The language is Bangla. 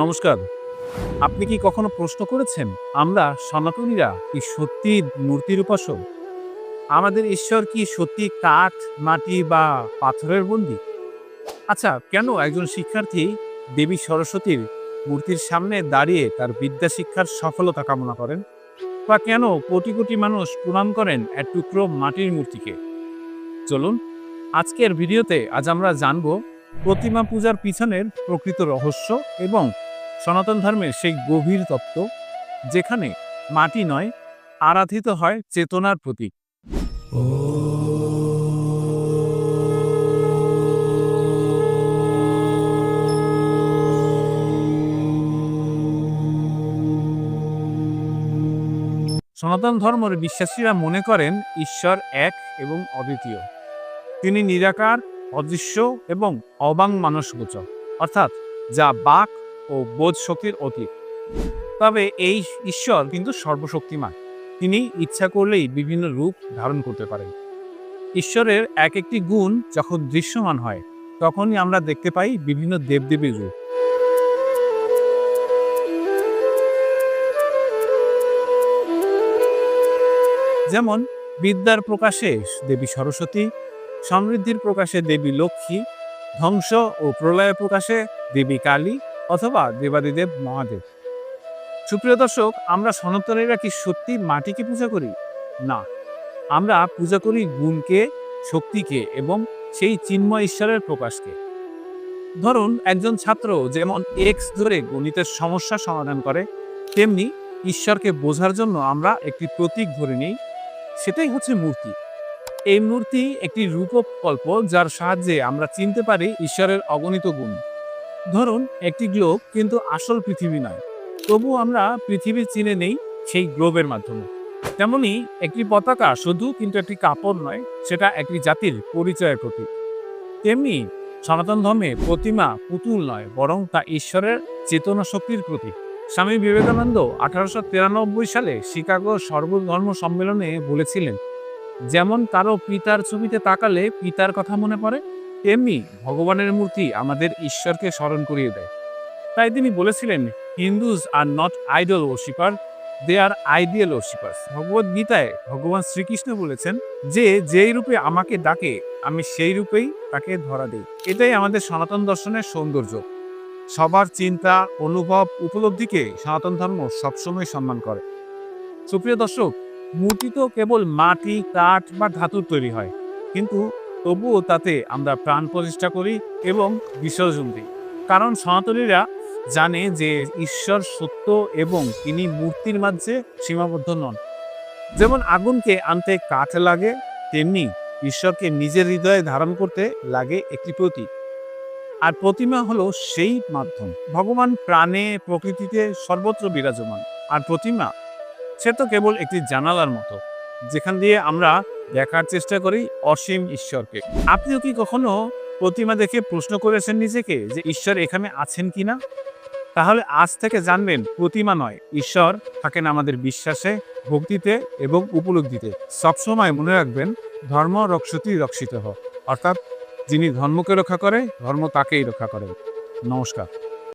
নমস্কার। আপনি কি কখনো প্রশ্ন করেছেন, আমরা সনাতনীরা কি সত্যি মূর্তির উপাসক আমাদের ঈশ্বর কি সত্যি কাঠ, মাটি বা পাথরের বন্দি? আচ্ছা কেন একজন শিক্ষার্থী দেবী সরস্বতীর মূর্তির সামনে দাঁড়িয়ে তার বিদ্যা শিক্ষার সফলতা কামনা করেন? বা কেন কোটি কোটি মানুষ প্রণাম করেন এক টুকরো মাটির মূর্তিকে? চলুন, আজকের ভিডিওতে আজ আমরা জানব প্রতিমা পূজার পিছনের প্রকৃত রহস্য এবং সনাতন ধর্মের সেই গভীর তত্ত্ব, যেখানে মাটি নয়, আরাধিত হয় চেতনার প্রতীক। সনাতন ধর্মের বিশ্বাসীরা মনে করেন ঈশ্বর এক এবং অদ্বিতীয়। তিনি নিরাকার, অদৃশ্য এবং অবাং মানসগোচর, অর্থাৎ যা বাক ও বোধ শক্তির অতীত। তবে এই ঈশ্বর কিন্তু সর্বশক্তিমান। তিনি ইচ্ছা করলেই বিভিন্ন রূপ ধারণ করতে পারেন। ঈশ্বরের এক একটি গুণ যখন দৃশ্যমান হয়, তখনই আমরা দেখতে পাই বিভিন্ন দেবদেবীর রূপ। যেমন বিদ্যার প্রকাশে দেবী সরস্বতী, সমৃদ্ধির প্রকাশে দেবী লক্ষ্মী, ধ্বংস ও প্রলয় প্রকাশে দেবী কালী অথবা দেবাদিদেব মহাদেব। সুপ্রিয় দর্শক, আমরা সনাতনীরা কি সত্যি মাটিকে পূজা করি? না। আমরা পূজা করি গুণকে, শক্তিকে এবং সেই চিন্ময় ঈশ্বরের প্রকাশকে। ধরুন, একজন ছাত্র যেমন এক্স ধরে গণিতের সমস্যা সমাধান করে, তেমনি ঈশ্বরকে বোঝার জন্য আমরা একটি প্রতীক ধরে নিই, সেটাই হচ্ছে মূর্তি। এই মূর্তি একটি রূপকল্প যার সাহায্যে আমরা চিনতে পারি ঈশ্বরের অগণিত গুণ। ধরুন, একটি গ্লোব কিন্তু আসল পৃথিবী নয়। তবু আমরা পৃথিবী চিনে নেই সেই গ্লোবের মাধ্যমে। তেমনি একটি পতাকা শুধু কিন্তু একটি কাপড় নয়, সেটা একটি জাতির পরিচয়ের প্রতীক। তেমনি সনাতন ধর্মে প্রতিমা পুতুল নয়, বরং তা ঈশ্বরের চেতনা শক্তির প্রতীক। স্বামী বিবেকানন্দ আঠারোশো তিরানব্বই সালে শিকাগো সর্বধর্ম সম্মেলনে বলেছিলেন, যেমন কারও পিতার ছবিতে তাকালে পিতার কথা মনে পড়ে তেমনি ভগবানের মূর্তি আমাদের ঈশ্বরকে স্মরণ করিয়ে দেয়। তাই তিনি বলেছিলেন Hindus are not idol worshipper they are ideal worshippers Bhagavad গীতায় ভগবান শ্রীকৃষ্ণ বলেছেন যে, যেই রূপে আমাকে ডাকে, আমি সেই রূপেই তাকে ধরা দিই। এটাই আমাদের সনাতন দর্শনের সৌন্দর্য। সবার চিন্তা, অনুভব, উপলব্ধিকে সনাতন ধর্ম সবসময় সম্মান করে। সুপ্রিয় দর্শক, মূর্তি তো কেবল মাটি, কাঠ বা ধাতুর তৈরি হয়, কিন্তু তবুও তাতে আমরা প্রাণ প্রতিষ্ঠা করি এবং বিসর্জন দিই। কারণ সনাতনীরা জানে যে ঈশ্বর সত্য এবং তিনি মূর্তির মাঝে সীমাবদ্ধ নন। যেমন আগুনকে আনতে কাঠ লাগে, তেমনি ঈশ্বরকে নিজের হৃদয়ে ধারণ করতে লাগে একটি প্রতীক। আর প্রতিমা হলো সেই মাধ্যম। ভগবান প্রাণে প্রকৃতিতে সর্বত্র বিরাজমান। আর প্রতিমা, সে তো কেবল একটি জানালার মতো, যেখান দিয়ে আমরা দেখার চেষ্টা করি অসীম ঈশ্বরকে। আপনিও কি কখনো প্রতিমা দেখে প্রশ্ন করেছেন নিজেকে যে ঈশ্বর এখানে আছেন কিনা? তাহলে আজ থেকে জানবেন প্রতিমা নয়, ঈশ্বর থাকেন আমাদের বিশ্বাসে, ভক্তিতে এবং উপলব্ধিতে। সবসময় মনে রাখবেন, ধর্ম রক্ষতি রক্ষিত হোক অর্থাৎ যিনি ধর্মকে রক্ষা করে, ধর্ম তাকেই রক্ষা করেন। নমস্কার।